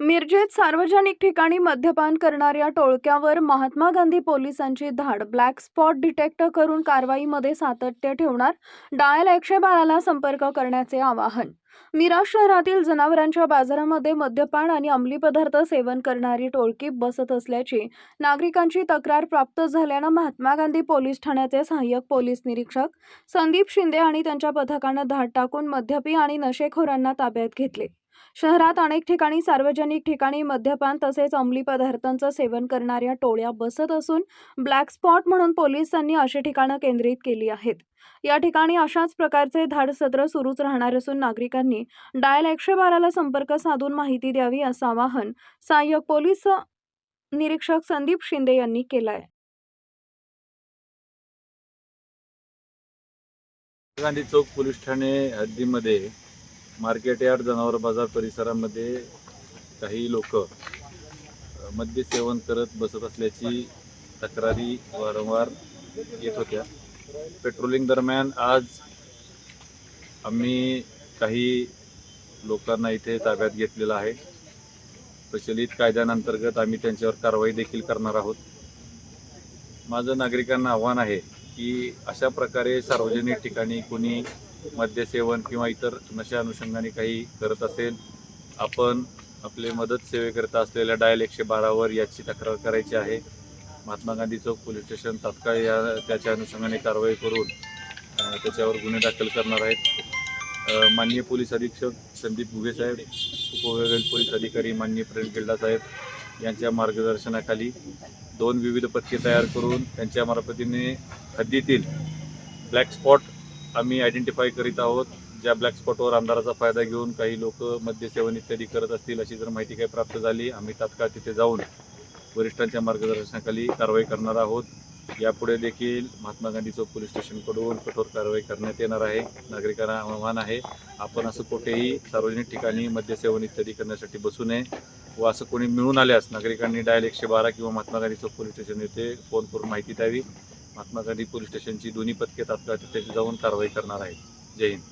मिरजेत सार्वजनिक ठिकाणी मद्यपान करणाऱ्या टोळक्यावर महात्मा गांधी पोलिसांची धाड. ब्लॅक स्पॉट डिटेक्ट करून कारवाईमध्ये सातत्य ठेवणार डायल एकशे बाराला संपर्क करण्याचे आवाहन मिराज शहरातील जनावरांच्या बाजारामध्ये मद्यपान आणि अंमली पदार्थ सेवन करणारी टोळकी बसत असल्याची नागरिकांची तक्रार प्राप्त झाल्यानं महात्मा गांधी पोलीस ठाण्याचे सहाय्यक पोलीस निरीक्षक संदीप शिंदे आणि त्यांच्या पथकानं धाड टाकून मद्यपी आणि नशेखोरांना ताब्यात घेतले. शहरात अनेक ठिकाणी सार्वजनिक ठिकाणी मद्यपान तसेच अंमली पदार्थांचं सेवन करणाऱ्या टोळ्या बसत असून ब्लॅक स्पॉट म्हणून पोलिसांनी अशी ठिकाणं केंद्रित केली आहेत. या ठिकाणी अशाच प्रकारचे धाड सत्र सुरूच राहणार असून नागरिकांनी डायल एकशे बाराला संपर्क साधून माहिती द्यावी असं आवाहन सहाय्यक पोलीस निरीक्षक संदीप शिंदे यांनी केलं आहे गांधी चौक पोलीस ठाणे हद्दीमध्ये मार्केट यार्ड जनावर बाजार परिसरामध्ये काही लोक मद्य सेवन करत बसत असल्याची तक्रारी वारंवार येत होत्या. पेट्रोलिंग दरम्यान आज आम्ही काही लोकांना इथे ताब्यात घेतलेलं आहे. प्रचलित कायद्यांतर्गत आम्ही त्यांच्यावर कारवाई देखील करणार आहोत. माझं नागरिकांना आव्हान आहे की अशा प्रकारे सार्वजनिक ठिकाणी कोणी मद्यसेवन किंवा इतर नशा अनुषंगाने काही करत असेल आपण आपले मदत सेवेकरिता असलेल्या डायल एकशे बारावर याची तक्रार करायची आहे. महात्मा गांधी चौक पोलीस स्टेशन तात्काळ या त्याच्या अनुषंगाने कारवाई करून त्याच्यावर गुन्हे दाखल करणार आहेत. माननीय पोलीस अधीक्षक संदीप घुगे साहेब उपविभागीय पोलीस अधिकारी माननीय प्रेम गिल्डा साहेब यांच्या मार्गदर्शनाखाली दोन विविध पथके तयार करून त्यांच्या मार्फतीने हद्दीतील ब्लॅक स्पॉट आम्ही आयडेंटिफाय करीत आहोत. ज्या ब्लॅक स्पॉटवर आमदाराचा फायदा घेऊन काही लोक मद्यसेवन इत्यादी करत असतील अशी जर माहिती काही प्राप्त झाली आम्ही तात्काळ तिथे जाऊन वरिष्ठांच्या मार्गदर्शनाखाली कारवाई करणार आहोत. यापुढे देखील महात्मा गांधी चौक पोलीस स्टेशनकडून कठोर कारवाई करण्यात येणार आहे. नागरिकांना आव्हान आहे. आपण असं कुठेही सार्वजनिक ठिकाणी मद्यसेवन इत्यादी करण्यासाठी बसू नये व असं कोणी मिळून आल्यास नागरिकांनी डायल एकशे बारा किंवा महात्मा गांधी चौक पोलीस स्टेशन येथे फोन करून माहिती द्यावी. महात्मा गांधी पोलीस स्टेशनची दोन्ही पथके तात्काळ तिथे जाऊन कारवाई करणार आहेत. जय हिंद.